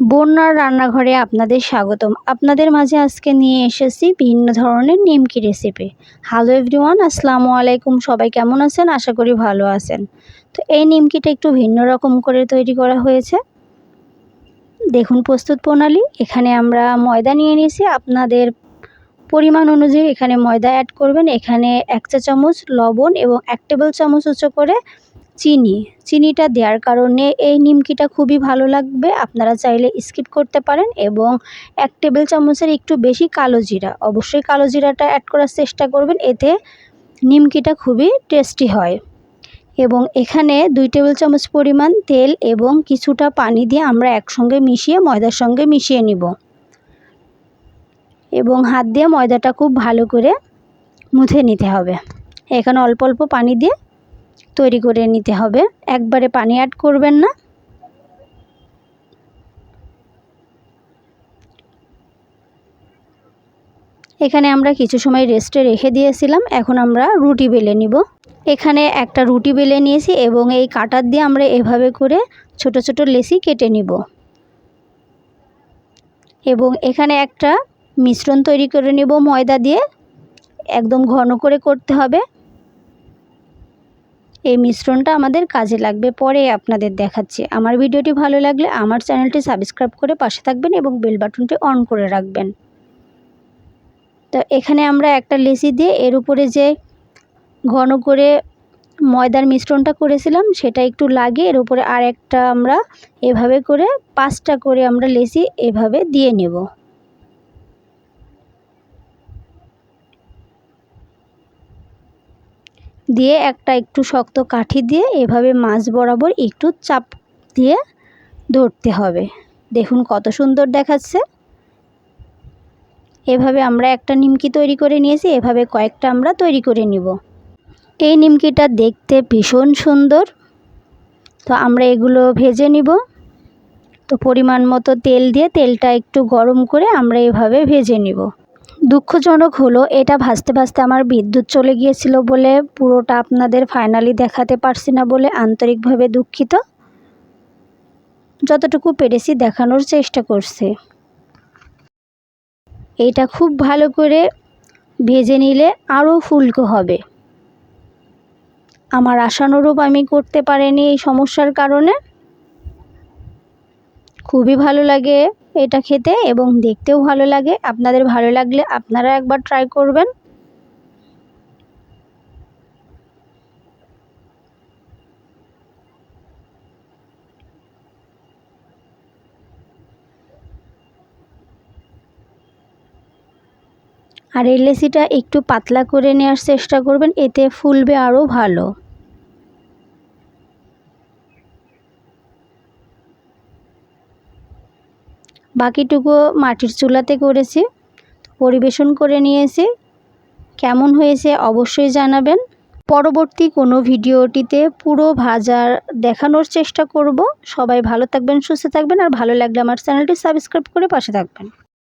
বন্যার রান্নাঘরে আপনাদের স্বাগতম। আপনাদের মাঝে আজকে নিয়ে এসেছি ভিন্ন ধরনের নিমকি রেসিপি হ্যালো এভরিওয়ান আসসালামু আলাইকুম। সবাই কেমন আছেন? আশা করি ভালো আছেন। তো এই নিমকিটা একটু ভিন্ন রকম করে তৈরি করা হয়েছে। দেখুন প্রস্তুত প্রণালী। এখানে আমরা ময়দা নিয়ে নিয়েছি। আপনাদের পরিমাণ অনুযায়ী এখানে ময়দা অ্যাড করবেন। এখানে এক চা চামচ লবণ এবং এক টেবিল চামচ উঁচু করে চিনি, চিনিটা দেওয়ার কারণে এই নিমকিটা খুবই ভালো লাগবে। আপনারা চাইলে স্কিপ করতে পারেন এবং এক টেবিল চামচের একটু বেশি কালো জিরা, অবশ্যই কালো জিরাটা অ্যাড করার চেষ্টা করবেন, এতে নিমকিটা খুবই টেস্টি হয়। এবং এখানে দুই টেবিল চামচ পরিমাণ তেল এবং কিছুটা পানি দিয়ে আমরা একসঙ্গে মিশিয়ে ময়দার সঙ্গে মিশিয়ে নিব। এবং হাত দিয়ে ময়দাটা খুব ভালো করে মুথে নিতে হবে। এখানে অল্প অল্প পানি দিয়ে তৈরি করে নিতে হবে। একবারে পানি অ্যাড করবেন না। এখানে আমরা কিছু সময় রেস্টে রেখে দিয়েছিলাম। এখন আমরা রুটি বেলে নিব। এখানে একটা রুটি বেলে নিয়েছি এবং এই কাটার দিয়ে আমরা এভাবে করে ছোট ছোট লেসি কেটে নিব। এবং এখানে একটা মিশ্রণ তৈরি করে নেব ময়দা দিয়ে। একদম ঘন করে করতে হবে। এই মিশ্রণটা আমাদের কাজে লাগবে, পরে আপনাদের দেখাচ্ছি। আমার ভিডিওটি ভালো লাগলে আমার চ্যানেলটি সাবস্ক্রাইব করে পাশে থাকবেন এবং বেল বাটনটি অন করে রাখবেন। তো এখানে আমরা একটা লেসি দিয়ে এর উপরে যে ঘন করে ময়দার মিশ্রণটা করেছিলাম, সেটা একটু লাগিয়ে এর উপরে আর একটা আমরা এভাবে করে পাঁচটা করে আমরা লেসি এভাবে দিয়ে নেব। দিয়ে একটা একটু শক্ত কাঠি দিয়ে এভাবে মাছ বরাবর একটু চাপ দিয়ে ধরতে হবে। দেখুন কত সুন্দর দেখাচ্ছে। এভাবে আমরা একটা নিমকি তৈরি করে নিয়েছি, এভাবে কয়েকটা আমরা তৈরি করে নিব। এই নিমকিটা দেখতে ভীষণ সুন্দর। তো আমরা এগুলো ভেজে নিব। তো পরিমাণ মতো তেল দিয়ে তেলটা একটু গরম করে আমরা এভাবে ভেজে নিব। দুঃখজনক হলো, এটা ভাজতে ভাজতে আমার বিদ্যুৎ চলে গিয়েছিল বলে পুরোটা আপনাদের ফাইনালি দেখাতে পারছি না বলে আন্তরিকভাবে দুঃখিত। যতটুকু পেরেছি দেখানোর চেষ্টা করছে। এটা খুব ভালো করে ভেজে নিলে আরও ফুলকো হবে। আমার আশানুরূপ আমি করতে পারিনি এই সমস্যার কারণে। খুবই ভালো লাগে এটা খেতে এবং দেখতেও ভালো লাগে। আপনাদের ভালো লাগলে আপনারা একবার ট্রাই করবেন। আর এই লেসিটা একটু পাতলা করে নেওয়ার চেষ্টা করবেন, এতে ফুলবে আরও ভালো। বাকিটুকু মাটির চুলাতে করেছি, পরিবেশন করে নিয়েছি। কেমন হয়েছে অবশ্যই জানাবেন। পরবর্তী কোনো ভিডিওটিতে পুরো ভাজার দেখানোর চেষ্টা করব। সবাই ভালো থাকবেন, সুস্থ থাকবেন, আর ভালো লাগলে আমার চ্যানেলটি সাবস্ক্রাইব করে পাশে থাকবেন।